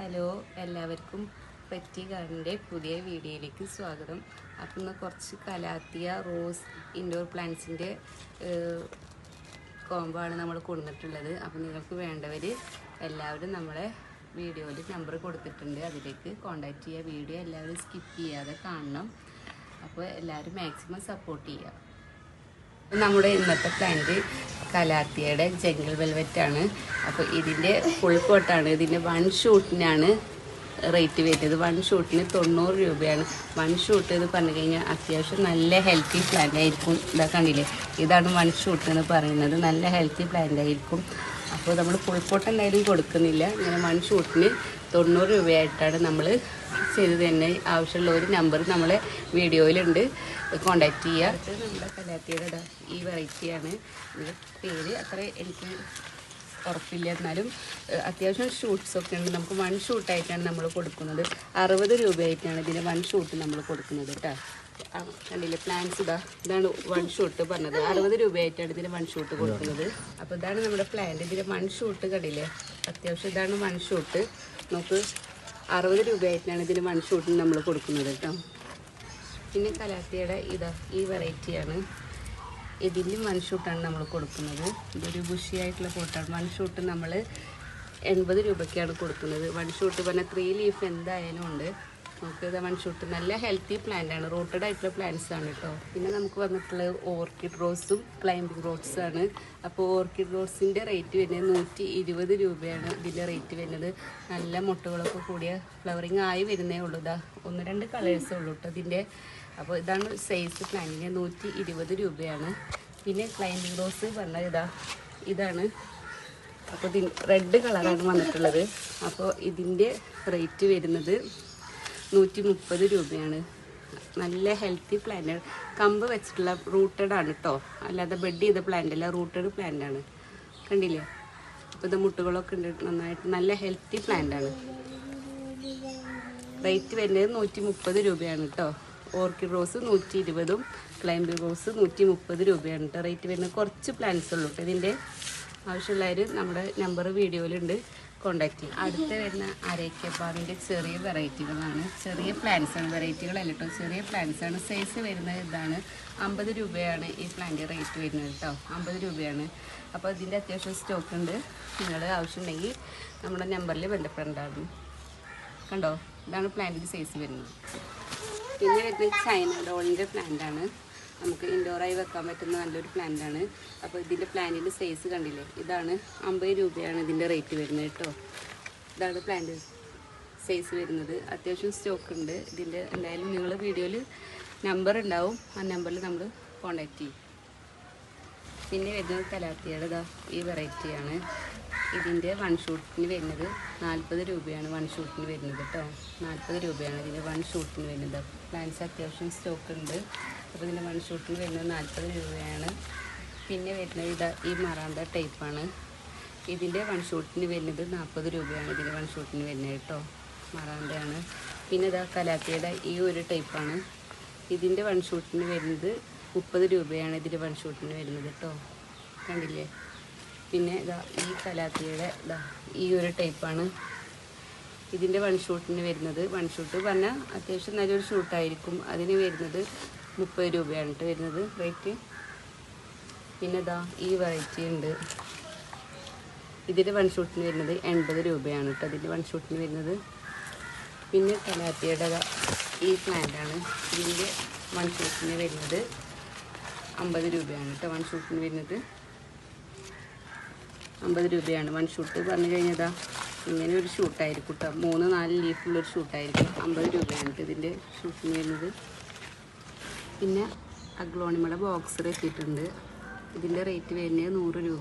Hello എല്ലാവർക്കും പറ്റി ഗാർഡന്റെ പുതിയ വീഡിയോയിലേക്ക് സ്വാഗതം. അപ്പം ഇന്ന് കുറച്ച് കലാത്തിയ റോസ് ഇൻഡോർ പ്ലാന്റ്സിന്റെ കോമ്പാണ് നമ്മൾ കൊണ്ടുവന്നിട്ടുള്ളത്. അപ്പം നിങ്ങൾക്ക് വേണ്ടവർ എല്ലാവരും നമ്മളെ വീഡിയോയിൽ നമ്പർ കൊടുത്തിട്ടുണ്ട്. അതിലേക്ക് കോൺടാക്റ്റ് ചെയ്യുക. വീഡിയോ എല്ലാവരും സ്കിപ്പ് ചെയ്യാതെ കാണണം. അപ്പോൾ എല്ലാവരും മാക്സിമം സപ്പോർട്ട് ചെയ്യുക. നമ്മുടെ ഇന്നത്തെ പ്ലാന്റ് കലാത്തിയുടെ ജംഗിൾ വെൽവെറ്റ് ആണ്. അപ്പോൾ ഇതിന്റെ ഫുൾ കോട്ടാണ് ഇതിന്റെ വൺ ഷൂട്ടിനാണ് റേറ്റ് വരുന്നത്. വൺ ഷൂട്ടിന് തൊണ്ണൂറ് രൂപയാണ്. വൺ ഷൂട്ട് എന്ന് പറഞ്ഞു കഴിഞ്ഞാൽ അത്യാവശ്യം നല്ല ഹെൽത്തി പ്ലാന്റ് ആയിരിക്കും. ഇതാ കണ്ടില്ലേ? ഇതാണ് വൺ ഷൂട്ട് എന്ന് പറയുന്നത്. നല്ല ഹെൽത്തി പ്ലാന്റ് ആയിരിക്കും. അപ്പോൾ നമ്മൾ ഫുൾ കോട്ട് എന്തായാലും കൊടുക്കുന്നില്ല. ഇങ്ങനെ വൺ ഷൂട്ടിന് തൊണ്ണൂറ് രൂപയായിട്ടാണ് നമ്മൾ ചെയ്ത് തന്നെ ആവശ്യമുള്ള ഒരു നമ്പർ നമ്മളെ വീഡിയോയിലുണ്ട്. കോണ്ടാക്ട് ചെയ്യുക. നമ്മുടെ കലാത്തിയുടെ ഈ വെറൈറ്റിയാണ്. ഇതിന്റെ പേര് അത്ര എനിക്ക് ഉറപ്പില്ല. എന്നാലും അത്യാവശ്യം ഷൂട്ട്സൊക്കെ ഉണ്ട്. നമുക്ക് വൺ ഷൂട്ടായിട്ടാണ് നമ്മൾ കൊടുക്കുന്നത്. അറുപത് രൂപയായിട്ടാണ് ഇതിന് വൺ ഷൂട്ട് നമ്മൾ കൊടുക്കുന്നത് കേട്ടോ. കണ്ടില്ലേ? പ്ലാൻസ് ഇതാ. ഇതാണ് വൺ ഷൂട്ട് പറഞ്ഞത്. അറുപത് രൂപയായിട്ടാണ് ഇതിന് വൺ ഷൂട്ട് കൊടുക്കുന്നത്. അപ്പോൾ ഇതാണ് നമ്മുടെ പ്ലാന്റ് ഇതിന് വൺ ഷൂട്ട് കണ്ടില്ലേ? അത്യാവശ്യം ഇതാണ് വൺ ഷൂട്ട് നമുക്ക് അറുപത് രൂപയായിട്ടാണ് ഇതിന് വൺ ഷൂട്ടിന് നമ്മൾ കൊടുക്കുന്നത് കേട്ടോ. പിന്നെ കലാത്തിയുടെ ഇതാ ഈ വെറൈറ്റിയാണ് ഇതിന്റെ വൺ ഷൂട്ടാണ് നമ്മൾ കൊടുക്കുന്നത്. ഇതൊരു ബുഷിയായിട്ടുള്ള ഫോട്ടോ വൺ ഷൂട്ട് നമ്മൾ എൺപത് രൂപയ്ക്കാണ് കൊടുക്കുന്നത്. വൺ ഷൂട്ട് പറഞ്ഞാൽ ത്രീ ലീഫ് എന്തായാലും ഉണ്ട്. നമുക്ക് ഇത് മൺഷൂട്ട് നല്ല ഹെൽത്തി പ്ലാന്റ് ആണ്. റൂട്ടഡ് ആയിട്ടുള്ള പ്ലാന്റ്സ് ആണ് കേട്ടോ പിന്നെ നമുക്ക് വന്നിട്ടുള്ള ഓർക്കിഡ് റോസും ക്ലൈംബിംഗ് റോഡ്സ് ആണ്. അപ്പോൾ ഓർക്കിഡ് റോസിന്റെ റേറ്റ് വരുന്നത് നൂറ്റി ഇരുപത് രൂപയാണ് ഇതിന്റെ റേറ്റ് വരുന്നത്. നല്ല മുട്ടകളൊക്കെ കൂടിയ ഫ്ലവറിങ് ആയി വരുന്നേ ഉള്ളൂ. ഇതാ ഒന്ന് രണ്ട് കളേഴ്സ് ഉള്ളൂ കേട്ടോ ഇതിന്റെ അപ്പോൾ ഇതാണ് സൈസ് പ്ലാന്റിന് നൂറ്റി ഇരുപത് രൂപയാണ്. പിന്നെ ക്ലൈംബിംഗ് റോസ് പറഞ്ഞാൽ ഇതാ ഇതാണ്. അപ്പോൾ റെഡ് കളറാണ് വന്നിട്ടുള്ളത്. അപ്പോൾ ഇതിന്റെ റേറ്റ് വരുന്നത് നൂറ്റി മുപ്പത് രൂപയാണ്. നല്ല ഹെൽത്തി പ്ലാന്റ് കമ്പ് വെച്ചിട്ടുള്ള റൂട്ടഡ് ആണ് കേട്ടോ അല്ലാതെ ബെഡ് ചെയ്ത പ്ലാന്റ് അല്ല റൂട്ടഡ് പ്ലാന്റ് ആണ്. കണ്ടില്ലേ? അപ്പോൾ ഇത് മുട്ടുകളൊക്കെ ഉണ്ട്. നന്നായിട്ട് നല്ല ഹെൽത്തി പ്ലാന്റ് ആണ്. റേറ്റ് വരുന്നത് നൂറ്റി മുപ്പത് രൂപയാണ് കേട്ടോ ഓർക്കിഡ് റോസ് നൂറ്റി ഇരുപതും ക്ലൈംബിംഗ് റോസ് നൂറ്റി മുപ്പത് രൂപയാണ് കേട്ടോ റേറ്റ് വരുന്നത് കുറച്ച് പ്ലാന്റ്സ് ഉള്ളൂ കേട്ടോ ഇതിന്റെ. ആവശ്യമുള്ളവർ നമ്മുടെ നമ്പർ വീഡിയോയിലുണ്ട് കോണ്ടാക്ട് ചെയ്യും. അടുത്ത് വരുന്ന അരയ്ക്കപ്പാറിന്റെ ചെറിയ വെറൈറ്റികളാണ്. ചെറിയ പ്ലാന്റ്സ് ആണ് വെറൈറ്റികളല്ല കേട്ടോ ചെറിയ പ്ലാന്റ്സ് ആണ്. സൈസ് വരുന്നത് ഇതാണ്. അമ്പത് രൂപയാണ് ഈ പ്ലാന്റ് റേറ്റ് വരുന്നത് കേട്ടോ അമ്പത് രൂപയാണ്. അപ്പോൾ ഇതിന്റെ അത്യാവശ്യം സ്റ്റോക്ക് ഉണ്ട്. നിങ്ങൾ ആവശ്യമുണ്ടെങ്കിൽ നമ്മുടെ നമ്പറിൽ ബന്ധപ്പെടേണ്ടതാണ്. കണ്ടോ? ഇതാണ് പ്ലാന്റിന്റെ സൈസ് വരുന്നത്. പിന്നെ വരുന്നത് ചൈന ഡോളിന്റെ പ്ലാന്റ് ആണ്. നമുക്ക് ഇൻഡോറായി വെക്കാൻ പറ്റുന്ന നല്ലൊരു പ്ലാന്റ് ആണ്. അപ്പോൾ ഇതിന്റെ പ്ലാന്റിന്റെ സൈസ് കണ്ടില്ലേ? ഇതാണ് അമ്പത് രൂപയാണ് ഇതിന്റെ റേറ്റ് വരുന്നത് കേട്ടോ. ഇതാണ് പ്ലാന്റ് സൈസ് വരുന്നത്. അത്യാവശ്യം സ്റ്റോക്ക് ഉണ്ട്. ഇതിന്റെ എന്തായാലും നിങ്ങൾ വീഡിയോയിൽ നമ്പർ ഉണ്ടാവും. ആ നമ്പറിൽ നമ്മൾ കോണ്ടാക്ട് ചെയ്യും. പിന്നെ വരുന്നത് കലാത്തിയുടെ ഇതാ ഈ വെറൈറ്റിയാണ് ഇതിന്റെ വൺ ഷൂട്ടിന് വരുന്നത് നാൽപ്പത് രൂപയാണ് വൺ ഷൂട്ടിന് വരുന്നത് കേട്ടോ. നാൽപ്പത് രൂപയാണ് ഇതിന്റെ വൺ ഷൂട്ടിന് വരുന്നത്. പ്ലാൻസ് അത്യാവശ്യം സ്റ്റോക്ക് ഉണ്ട്. അപ്പോൾ ഇതിന്റെ മൺഷൂട്ടിന് വരുന്നത്? നാൽപ്പത് രൂപയാണ്. പിന്നെ വരുന്നത് ഇതാ ഈ മറാന്ത ടൈപ്പാണ് ഇതിന്റെ വൺഷൂട്ടിന് വരുന്നത് നാൽപ്പത് രൂപയാണ്. ഇതിന്റെ വൺഷൂട്ടിന് വരുന്നത് കേട്ടോ. മറാന്തയാണ്. പിന്നെ ഇതാ കലാത്തിയുടെ ഈ ഒരു ടൈപ്പാണ് ഇതിന്റെ വൺഷൂട്ടിന് വരുന്നത് മുപ്പത് രൂപയാണ് ഇതിന്റെ വൺഷൂട്ടിന് വരുന്നത് കേട്ടോ. കണ്ടില്ലേ? പിന്നെ ഇതാ ഈ കലാത്തിയുടെ ഇതാ ഈ ഒരു ടൈപ്പാണ് ഇതിന്റെ വൺഷൂട്ടിന് വരുന്നത്. വൺഷൂട്ട് പറഞ്ഞാൽ അത്യാവശ്യം നല്ലൊരു ഷൂട്ടായിരിക്കും അതിന് വരുന്നത് മുപ്പത് രൂപയാണ് കേട്ടോ വരുന്നത് റേറ്റ് പിന്നെ ഇതാ ഈ വെറൈറ്റി ഉണ്ട്. ഇതിന്റെ വൺ ഷൂട്ടിന് വരുന്നത് എൺപത് രൂപയാണ് കേട്ടോ അതിന്റെ വൺ ഷൂട്ടിന് വരുന്നത്. പിന്നെ കലാത്തിയുടെ ഈ പ്ലാന്റാണ് ഇതിന്റെ വൺ ഷൂട്ടിന് വരുന്നത് അമ്പത് രൂപയാണ് കേട്ടോ വൺ ഷൂട്ടിന് വരുന്നത്. അമ്പത് രൂപയാണ് വൺ ഷൂട്ട് പറഞ്ഞു കഴിഞ്ഞതാ ഇങ്ങനെ ഒരു ഷൂട്ടായിരിക്കും കേട്ടോ മൂന്ന് നാല് ലീഫുള്ളൊരു ഷൂട്ടായിരിക്കും അമ്പത് രൂപയാണ് ഇതിന്റെ ഷൂട്ടിന് വരുന്നത്. പിന്നെ അഗ്ലോണിമയുടെ ബോക്സർ എത്തിയിട്ടുണ്ട്. ഇതിന്റെ റേറ്റ് വരുന്നത് നൂറ് രൂപ.